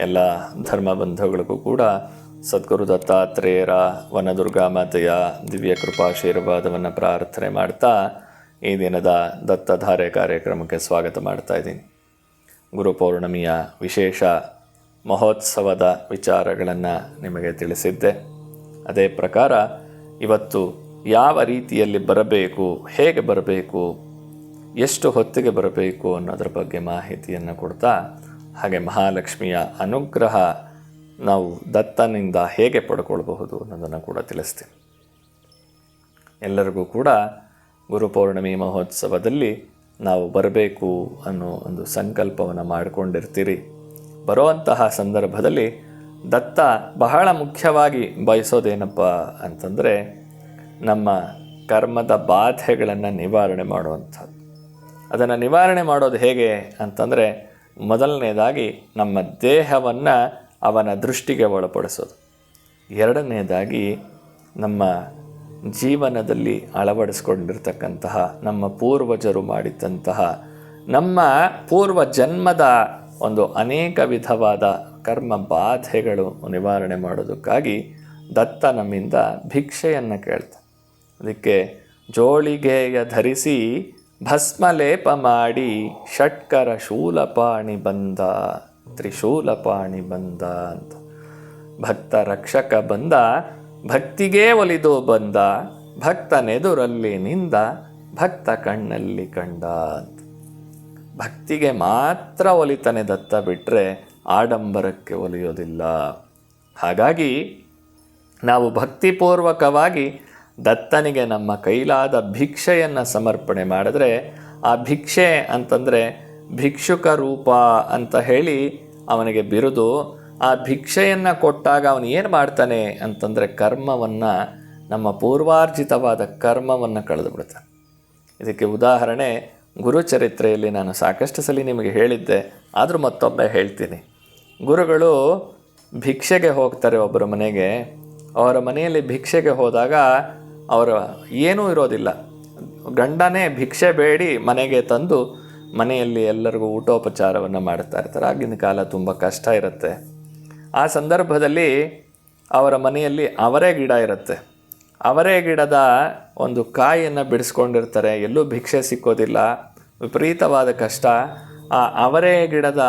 ಎಲ್ಲ ಧರ್ಮ ಬಂಧುಗಳಿಗೂ ಕೂಡ ಸದ್ಗುರು ದತ್ತಾತ್ರೇಯರ ವನದುರ್ಗಾ ಮಾತೆಯ ದಿವ್ಯ ಕೃಪಾಶೀರ್ವಾದವನ್ನು ಪ್ರಾರ್ಥನೆ ಮಾಡ್ತಾ ಈ ದಿನದ ದತ್ತಧಾರೆ ಕಾರ್ಯಕ್ರಮಕ್ಕೆ ಸ್ವಾಗತ ಮಾಡ್ತಾ ಇದ್ದೀನಿ. ಗುರುಪೌರ್ಣಮಿಯ ವಿಶೇಷ ಮಹೋತ್ಸವದ ವಿಚಾರಗಳನ್ನು ನಿಮಗೆ ತಿಳಿಸಿದ್ದೆ. ಅದೇ ಪ್ರಕಾರ ಇವತ್ತು ಯಾವ ರೀತಿಯಲ್ಲಿ ಬರಬೇಕು, ಹೇಗೆ ಬರಬೇಕು, ಎಷ್ಟು ಹೊತ್ತಿಗೆ ಬರಬೇಕು ಅನ್ನೋದ್ರ ಬಗ್ಗೆ ಮಾಹಿತಿಯನ್ನು ಕೊಡ್ತಾ ಹಾಗೆ ಮಹಾಲಕ್ಷ್ಮಿಯ ಅನುಗ್ರಹ ನಾವು ದತ್ತನಿಂದ ಹೇಗೆ ಪಡ್ಕೊಳ್ಬಹುದು ಅನ್ನೋದನ್ನು ಕೂಡ ತಿಳಿಸ್ತೀನಿ. ಎಲ್ಲರಿಗೂ ಕೂಡ ಗುರು ಪೌರ್ಣಮಿ ಮಹೋತ್ಸವದಲ್ಲಿ ನಾವು ಬರಬೇಕು ಅನ್ನೋ ಒಂದು ಸಂಕಲ್ಪವನ್ನು ಮಾಡಿಕೊಂಡಿರ್ತೀರಿ. ಬರುವಂತಹ ಸಂದರ್ಭದಲ್ಲಿ ದತ್ತ ಬಹಳ ಮುಖ್ಯವಾಗಿ ಬಯಸೋದೇನಪ್ಪ ಅಂತಂದರೆ ನಮ್ಮ ಕರ್ಮದ ಬಾಧೆಗಳನ್ನು ನಿವಾರಣೆ ಮಾಡುವಂಥದ್ದು. ಅದನ್ನು ನಿವಾರಣೆ ಮಾಡೋದು ಹೇಗೆ ಅಂತಂದರೆ ಮೊದಲನೇದಾಗಿ ನಮ್ಮ ದೇಹವನ್ನು ಅವನ ದೃಷ್ಟಿಗೆ ಒಳಪಡಿಸೋದು. ಎರಡನೇದಾಗಿ ನಮ್ಮ ಜೀವನದಲ್ಲಿ ಅಳವಡಿಸ್ಕೊಂಡಿರ್ತಕ್ಕಂತಹ ನಮ್ಮ ಪೂರ್ವಜರು ಮಾಡಿದ್ದಂತಹ ನಮ್ಮ ಪೂರ್ವ ಜನ್ಮದ ಒಂದು ಅನೇಕ ವಿಧವಾದ ಕರ್ಮ ಬಾಧೆಗಳು ನಿವಾರಣೆ ಮಾಡೋದಕ್ಕಾಗಿ ದತ್ತ ನಮ್ಮಿಂದ ಭಿಕ್ಷೆಯನ್ನು ಕೇಳ್ತಾನೆ ಅದಕ್ಕೆ ಜೋಳಿಗೆಯ ಧರಿಸಿ ಭಸ್ಮಲೇಪ ಮಾಡಿ ಷಟ್ಕರ ಶೂಲಪಾಣಿ ಬಂದ, ತ್ರಿಶೂಲಪಾಣಿ ಬಂದ ಅಂತ. ಭಕ್ತ ರಕ್ಷಕ ಬಂದ, ಭಕ್ತಿಗೇ ಒಲಿದು ಬಂದ ಭಕ್ತನೆದುರಲ್ಲಿ ನಿಂದ, ಭಕ್ತ ಕಣ್ಣಲ್ಲಿ ಕಂಡ ಅಂತ. ಭಕ್ತಿಗೆ ಮಾತ್ರ ಒಲಿತನೆ ದತ್ತ ಬಿಟ್ಟರೆ ಆಡಂಬರಕ್ಕೆ ಒಲಿಯೋದಿಲ್ಲ. ಹಾಗಾಗಿ ನಾವು ಭಕ್ತಿಪೂರ್ವಕವಾಗಿ ದತ್ತನಿಗೆ ನಮ್ಮ ಕೈಲಾದ ಭಿಕ್ಷೆಯನ್ನು ಸಮರ್ಪಣೆ ಮಾಡಿದ್ರೆ, ಆ ಭಿಕ್ಷೆ ಅಂತಂದರೆ ಭಿಕ್ಷುಕ ರೂಪ ಅಂತ ಹೇಳಿ ಅವನಿಗೆ ಬಿರುದು. ಆ ಭಿಕ್ಷೆಯನ್ನು ಕೊಟ್ಟಾಗ ಅವನು ಏನು ಮಾಡ್ತಾನೆ ಅಂತಂದರೆ ಕರ್ಮವನ್ನು, ನಮ್ಮ ಪೂರ್ವಾರ್ಜಿತವಾದ ಕರ್ಮವನ್ನು ಕಳೆದು ಬಿಡ್ತಾನೆ ಇದಕ್ಕೆ ಉದಾಹರಣೆ, ಗುರುಚರಿತ್ರೆಯಲ್ಲಿ ನಾನು ಸಾಕಷ್ಟು ಸಲ ನಿಮಗೆ ಹೇಳಿದ್ದೆ, ಆದರೂ ಮತ್ತೊಮ್ಮೆ ಹೇಳ್ತೀನಿ. ಗುರುಗಳು ಭಿಕ್ಷೆಗೆ ಹೋಗ್ತಾರೆ ಒಬ್ಬರ ಮನೆಗೆ. ಅವರ ಮನೆಯಲ್ಲಿ ಭಿಕ್ಷೆಗೆ ಹೋದಾಗ ಅವರ ಏನೂ ಇರೋದಿಲ್ಲ. ಗಂಡನೇ ಭಿಕ್ಷೆ ಬೇಡಿ ಮನೆಗೆ ತಂದು ಮನೆಯಲ್ಲಿ ಎಲ್ಲರಿಗೂ ಊಟೋಪಚಾರವನ್ನು ಮಾಡ್ತಾ ಇರ್ತಾರೆ. ಆಗಿನ ಕಾಲ ತುಂಬ ಕಷ್ಟ ಇರುತ್ತೆ. ಆ ಸಂದರ್ಭದಲ್ಲಿ ಅವರ ಮನೆಯಲ್ಲಿ ಅವರೇ ಗಿಡ ಇರುತ್ತೆ. ಅವರೇ ಗಿಡದ ಒಂದು ಕಾಯಿಯನ್ನು ಬಿಡಿಸ್ಕೊಂಡಿರ್ತಾರೆ. ಎಲ್ಲೂ ಭಿಕ್ಷೆ ಸಿಕ್ಕೋದಿಲ್ಲ. ವಿಪರೀತವಾದ ಕಷ್ಟ. ಆ ಅವರೇ ಗಿಡದ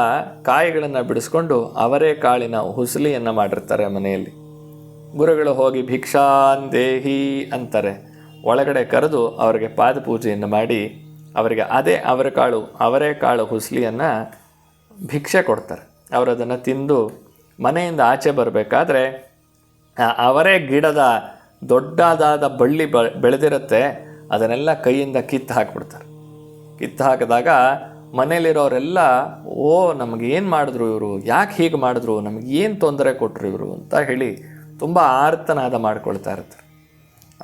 ಕಾಯಿಗಳನ್ನು ಬಿಡಿಸ್ಕೊಂಡು ಅವರೇ ಕಾಳಿನ ಹುಸಲಿಯನ್ನು ಮಾಡಿರ್ತಾರೆ ಮನೆಯಲ್ಲಿ. ಗುರುಗಳು ಹೋಗಿ ಭಿಕ್ಷಾನ್ ದೇಹಿ ಅಂತಾರೆ. ಒಳಗಡೆ ಕರೆದು ಅವರಿಗೆ ಪಾದ ಪೂಜೆಯನ್ನು ಮಾಡಿ ಅವರಿಗೆ ಅದೇ ಅವರೆಕಾಳು ಅವರೆಕಾಳು ಹುಸ್ಲಿಯನ್ನು ಭಿಕ್ಷೆ ಕೊಡ್ತಾರೆ. ಅವರು ಅದನ್ನು ತಿಂದು ಮನೆಯಿಂದ ಆಚೆ ಬರಬೇಕಾದ್ರೆ ಅವರೇ ಗಿಡದ ದೊಡ್ಡದಾದ ಬಳ್ಳಿ ಬ, ಬೆಳೆದಿರುತ್ತೆ, ಅದನ್ನೆಲ್ಲ ಕೈಯಿಂದ ಕಿತ್ತು ಹಾಕ್ಬಿಡ್ತಾರೆ. ಕಿತ್ತು ಹಾಕಿದಾಗ ಮನೇಲಿರೋರೆಲ್ಲ ಓ ನಮಗೇನು ಮಾಡಿದ್ರು ಇವರು? ಯಾಕೆ ಹೀಗೆ ಮಾಡಿದ್ರು? ನಮಗೇನು ತೊಂದರೆ ಕೊಟ್ಟರು ಇವರು? ಅಂತ ಹೇಳಿ ತುಂಬ ಆರ್ತನಾದ ಮಾಡ್ಕೊಳ್ತಾ ಇರ್ತಾರೆ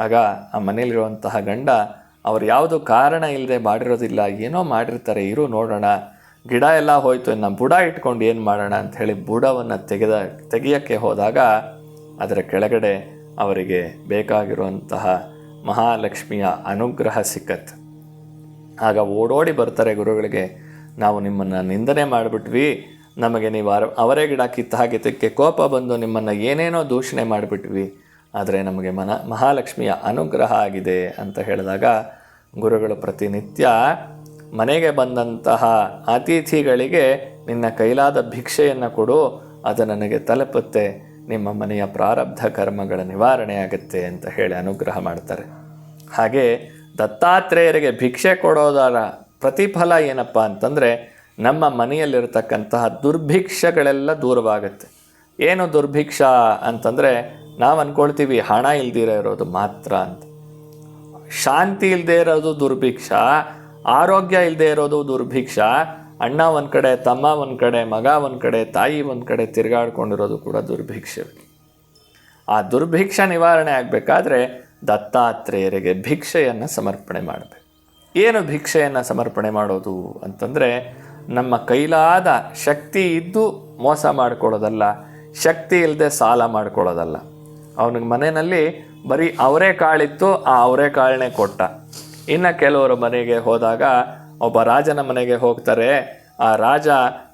ಆಗ ಆ ಮನೆಯಲ್ಲಿರುವಂತಹ ಗಂಡ ಅವ್ರು ಯಾವುದು ಕಾರಣ ಇಲ್ಲದೆ ಮಾಡಿರೋದಿಲ್ಲ, ಏನೋ ಮಾಡಿರ್ತಾರೆ, ಇರು ನೋಡೋಣ, ಗಿಡ ಎಲ್ಲ ಹೋಯ್ತು, ಇನ್ನು ಬುಡ ಇಟ್ಕೊಂಡು ಏನು ಮಾಡೋಣ ಅಂತ ಹೇಳಿ ಬುಡವನ್ನು ತೆಗೆದ, ತೆಗೆಯೋಕ್ಕೆ ಹೋದಾಗ ಅದರ ಕೆಳಗಡೆ ಅವರಿಗೆ ಬೇಕಾಗಿರುವಂತಹ ಮಹಾಲಕ್ಷ್ಮಿಯ ಅನುಗ್ರಹ ಸಿಕ್ಕತ್ತೆ. ಆಗ ಓಡೋಡಿ ಬರ್ತಾರೆ ಗುರುಗಳಿಗೆ, ನಾವು ನಿಮ್ಮನ್ನು ನಿಂದನೆ ಮಾಡಿಬಿಟ್ವಿ ನಮಗೆ ನೀವು ಅವರೇ ಗಿಡ ಕಿತ್ತ ಹಾಕಿ ತಕ್ಕೆ ಕೋಪ ಬಂದು ನಿಮ್ಮನ್ನು ಏನೇನೋ ದೂಷಣೆ ಮಾಡಿಬಿಟ್ವಿ. ಆದರೆ ನಮಗೆ ಮನ ಮಹಾಲಕ್ಷ್ಮಿಯ ಅನುಗ್ರಹ ಆಗಿದೆ ಅಂತ ಹೇಳಿದಾಗ ಗುರುಗಳು ಪ್ರತಿನಿತ್ಯ ಮನೆಗೆ ಬಂದಂತಹ ಅತಿಥಿಗಳಿಗೆ ನಿನ್ನ ಕೈಲಾದ ಭಿಕ್ಷೆಯನ್ನು ಕೊಡು, ಅದು ನನಗೆ ತಲುಪುತ್ತೆ. ನಿಮ್ಮ ಮನೆಯ ಪ್ರಾರಬ್ಧ ಕರ್ಮಗಳ ನಿವಾರಣೆ ಆಗುತ್ತೆ ಅಂತ ಹೇಳಿ ಅನುಗ್ರಹ ಮಾಡ್ತಾರೆ. ಹಾಗೆ ದತ್ತಾತ್ರೇಯರಿಗೆ ಭಿಕ್ಷೆ ಕೊಡೋದರ ಪ್ರತಿಫಲ ಏನಪ್ಪ ಅಂತಂದರೆ ನಮ್ಮ ಮನೆಯಲ್ಲಿರತಕ್ಕಂತಹ ದುರ್ಭಿಕ್ಷಗಳೆಲ್ಲ ದೂರವಾಗುತ್ತೆ. ಏನು ದುರ್ಭಿಕ್ಷ ಅಂತಂದರೆ ನಾವು ಅಂದ್ಕೊಳ್ತೀವಿ ಹಣ ಇಲ್ದಿರ ಇರೋದು ಮಾತ್ರ ಅಂತ. ಶಾಂತಿ ಇಲ್ಲದೆ ಇರೋದು ದುರ್ಭಿಕ್ಷ, ಆರೋಗ್ಯ ಇಲ್ಲದೆ ಇರೋದು ದುರ್ಭಿಕ್ಷ, ಅಣ್ಣ ಒಂದು ಕಡೆ, ತಮ್ಮ ಒಂದು ಕಡೆ, ಮಗ ಒಂದು ಕಡೆ, ತಾಯಿ ಒಂದು ಕಡೆ ತಿರುಗಾಡ್ಕೊಂಡಿರೋದು ಕೂಡ ದುರ್ಭಿಕ್ಷೆ ಆ ದುರ್ಭಿಕ್ಷ ನಿವಾರಣೆ ಆಗಬೇಕಾದ್ರೆ ದತ್ತಾತ್ರೇಯರಿಗೆ ಭಿಕ್ಷೆಯನ್ನು ಸಮರ್ಪಣೆ ಮಾಡಬೇಕು. ಏನು ಭಿಕ್ಷೆಯನ್ನು ಸಮರ್ಪಣೆ ಮಾಡೋದು ಅಂತಂದರೆ ನಮ್ಮ ಕೈಲಾದ ಶಕ್ತಿ ಇದ್ದು ಮೋಸ ಮಾಡ್ಕೊಳ್ಳೋದಲ್ಲ, ಶಕ್ತಿ ಇಲ್ಲದೆ ಸಾಲ ಮಾಡ್ಕೊಳ್ಳೋದಲ್ಲ. ಅವನಿಗೆ ಮನೆಯಲ್ಲಿ ಬರೀ ಅವರೇ ಕಾಳಿತ್ತು, ಆ ಅವರೇ ಕಾಳನ್ನೇ ಕೊಟ್ಟ. ಇನ್ನು ಕೆಲವರು ಮನೆಗೆ ಹೋದಾಗ ಒಬ್ಬ ರಾಜನ ಮನೆಗೆ ಹೋಗ್ತಾರೆ. ಆ ರಾಜ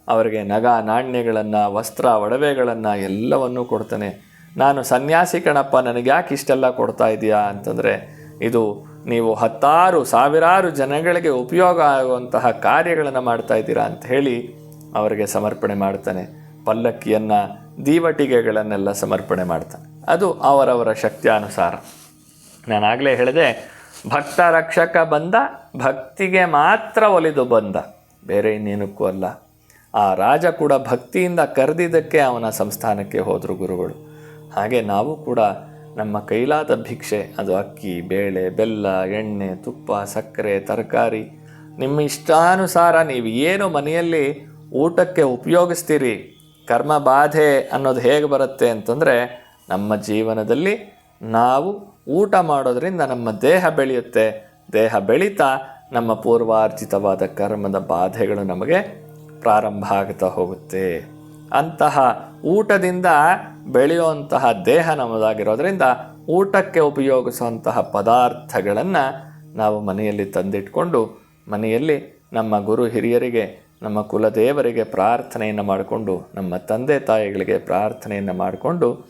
ಅವರಿಗೆ ನಗ, ನಾಣ್ಯಗಳನ್ನು, ವಸ್ತ್ರ, ಒಡವೆಗಳನ್ನು ಎಲ್ಲವನ್ನೂ ಕೊಡ್ತಾನೆ. ನಾನು ಸನ್ಯಾಸಿ ಕಣಪ್ಪ ನನಗೆ ಯಾಕೆ ಇಷ್ಟೆಲ್ಲ ಕೊಡ್ತಾ ಇದೆಯಾ ಅಂತಂದರೆ, ಇದು ನೀವು ಹತ್ತಾರು, ಸಾವಿರಾರು ಜನಗಳಿಗೆ ಉಪಯೋಗ ಆಗುವಂತಹ ಕಾರ್ಯಗಳನ್ನು ಮಾಡ್ತಾ ಇದ್ದೀರಾ ಅಂತ ಹೇಳಿ ಅವರಿಗೆ ಸಮರ್ಪಣೆ ಮಾಡ್ತಾನೆ. ಪಲ್ಲಕ್ಕಿಯನ್ನು, ದೀವಟಿಗೆಗಳನ್ನೆಲ್ಲ ಸಮರ್ಪಣೆ ಮಾಡ್ತಾನೆ. ಅದು ಅವರವರ ಶಕ್ತಿಯಾನುಸಾರ. ನಾನಾಗಲೇ ಹೇಳಿದೆ, ಭಕ್ತ ರಕ್ಷಕ ಬಂದ, ಭಕ್ತಿಗೆ ಮಾತ್ರ ಒಲಿದು ಬಂದ. ಬೇರೆ ಇನ್ನೇನಕ್ಕೂ ಅಲ್ಲ. ಆ ರಾಜ ಕೂಡ ಭಕ್ತಿಯಿಂದ ಕರೆದಿದ್ದಕ್ಕೆ ಅವನ ಸಂಸ್ಥಾನಕ್ಕೆ ಹೋದರು ಗುರುಗಳು. ಹಾಗೆ ನಾವು ಕೂಡ ನಮ್ಮ ಕೈಲಾದ ಭಿಕ್ಷೆ, ಅದು ಅಕ್ಕಿ, ಬೇಳೆ, ಬೆಲ್ಲ, ಎಣ್ಣೆ, ತುಪ್ಪ, ಸಕ್ಕರೆ, ತರಕಾರಿ. ನಿಮ್ಮ ಇಷ್ಟಾನುಸಾರ ನೀವು ಏನು ಮನೆಯಲ್ಲಿ ಊಟಕ್ಕೆ ಉಪಯೋಗಿಸ್ತೀರಿ, ಕರ್ಮ ಬಾಧೆ ಅನ್ನೋದು ಹೇಗೆ ಬರುತ್ತೆ ಅಂತಂದರೆ, ನಮ್ಮ ಜೀವನದಲ್ಲಿ ನಾವು ಊಟ ಮಾಡೋದರಿಂದ ನಮ್ಮ ದೇಹ ಬೆಳೆಯುತ್ತೆ. ದೇಹ ಬೆಳೀತಾ ನಮ್ಮ ಪೂರ್ವಾರ್ಜಿತವಾದ ಕರ್ಮದ ಬಾಧೆಗಳು ನಮಗೆ ಪ್ರಾರಂಭ ಆಗ್ತಾ ಹೋಗುತ್ತೆ. ಅಂತಹ ಊಟದಿಂದ ಬೆಳೆಯುವಂತಹ ದೇಹ ನಮ್ಮದಾಗಿರೋದ್ರಿಂದ ಊಟಕ್ಕೆ ಉಪಯೋಗಿಸುವಂತಹ ಪದಾರ್ಥಗಳನ್ನು ನಾವು ಮನೆಯಲ್ಲಿ ತಂದಿಟ್ಕೊಂಡು ಮನೆಯಲ್ಲಿ ನಮ್ಮ ಗುರು ಹಿರಿಯರಿಗೆ, ನಮ್ಮ ಕುಲದೇವರಿಗೆ ಪ್ರಾರ್ಥನೆಯನ್ನು ಮಾಡಿಕೊಂಡು, ನಮ್ಮ ತಂದೆ ತಾಯಿಗಳಿಗೆ ಪ್ರಾರ್ಥನೆಯನ್ನು ಮಾಡಿಕೊಂಡು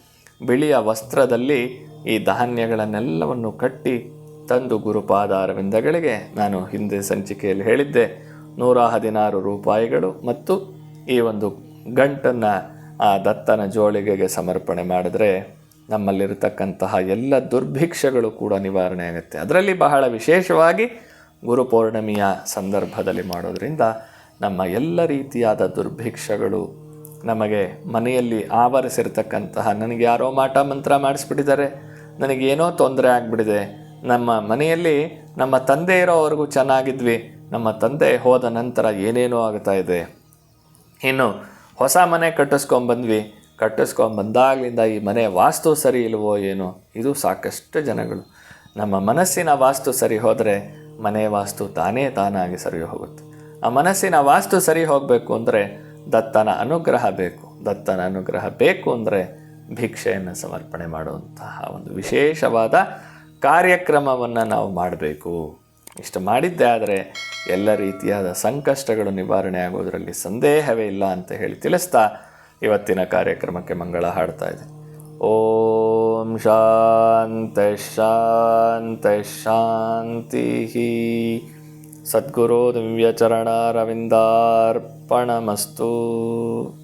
ಬಿಳಿಯ ವಸ್ತ್ರದಲ್ಲಿ ಈ ಧಾನ್ಯಗಳನ್ನೆಲ್ಲವನ್ನು ಕಟ್ಟಿ ತಂದು ಗುರುಪಾದಾರವಿಂದಗಳಿಗೆ ನಾನು ಹಿಂದೆ ಸಂಚಿಕೆಯಲ್ಲಿ ಹೇಳಿದ್ದೆ. ನೂರ ಹದಿನಾರು ರೂಪಾಯಿಗಳು ಮತ್ತು ಈ ಒಂದು ಗಂಟನ್ನು ಆ ದತ್ತನ ಜೋಳಿಗೆಗೆ ಸಮರ್ಪಣೆ ಮಾಡಿದ್ರೆ ನಮ್ಮಲ್ಲಿರತಕ್ಕಂತಹ ಎಲ್ಲ ದುರ್ಭಿಕ್ಷಗಳು ಕೂಡ ನಿವಾರಣೆ ಆಗುತ್ತೆ. ಅದರಲ್ಲಿ ಬಹಳ ವಿಶೇಷವಾಗಿ ಗುರು ಪೌರ್ಣಮಿಯ ಸಂದರ್ಭದಲ್ಲಿ ಮಾಡೋದರಿಂದ ನಮ್ಮ ಎಲ್ಲ ರೀತಿಯಾದ ದುರ್ಭಿಕ್ಷಗಳು ನಮಗೆ ಮನೆಯಲ್ಲಿ ಆವರಿಸಿರ್ತಕ್ಕಂತಹ ನನಗೆ ಯಾರೋ ಮಾಟ ಮಂತ್ರ ಮಾಡಿಸ್ಬಿಟ್ಟಿದ್ದಾರೆ ನನಗೇನೋ ತೊಂದರೆ ಆಗಿಬಿಡಿದೆ ನಮ್ಮ ಮನೆಯಲ್ಲಿ ನಮ್ಮ ತಂದೆ ಇರೋವರೆಗೂ ಚೆನ್ನಾಗಿದ್ವಿ, ನಮ್ಮ ತಂದೆ ಹೋದ ನಂತರ ಏನೇನೋ ಆಗ್ತಾ ಇದೆ. ಇನ್ನು ಹೊಸ ಮನೆ ಕಟ್ಟಿಸ್ಕೊಂಬಂದ್ವಿ ಕಟ್ಟಿಸ್ಕೊಂಬಂದಾಗಲಿಂದ ಈ ಮನೆ ವಾಸ್ತು ಸರಿ ಇಲ್ವೋ ಏನೋ, ಇದು ಸಾಕಷ್ಟು ಜನಗಳು. ನಮ್ಮ ಮನಸ್ಸಿನ ವಾಸ್ತು ಸರಿ ಹೋದರೆ ಮನೆ ವಾಸ್ತು ತಾನೇ ತಾನಾಗಿ ಸರಿ ಹೋಗುತ್ತೆ. ಆ ಮನಸ್ಸಿನ ವಾಸ್ತು ಸರಿ ಹೋಗಬೇಕು ಅಂದರೆ ದತ್ತನ ಅನುಗ್ರಹ ಬೇಕು. ದತ್ತನ ಅನುಗ್ರಹ ಬೇಕು ಅಂದರೆ ಭಿಕ್ಷೆಯನ್ನು ಸಮರ್ಪಣೆ ಮಾಡುವಂತಹ ಒಂದು ವಿಶೇಷವಾದ ಕಾರ್ಯಕ್ರಮವನ್ನು ನಾವು ಮಾಡಬೇಕು. ಇಷ್ಟು ಮಾಡಿದ್ದೆ ಆದರೆ ಎಲ್ಲ ರೀತಿಯಾದ ಸಂಕಷ್ಟಗಳು ನಿವಾರಣೆ ಆಗೋದರಲ್ಲಿ ಸಂದೇಹವೇ ಇಲ್ಲ ಅಂತ ಹೇಳಿ ತಿಳಿಸ್ತಾ ಇವತ್ತಿನ ಕಾರ್ಯಕ್ರಮಕ್ಕೆ ಮಂಗಳ ಹಾಡ್ತಾ ಇದೆ ಓಂ ಶಾಂತ ಶಾಂತ ಶಾಂತಿ ಸದ್ಗುರು ದಿವ್ಯಚರಣಾರವಿಂದಾರ್ಪಣಮಸ್ತು.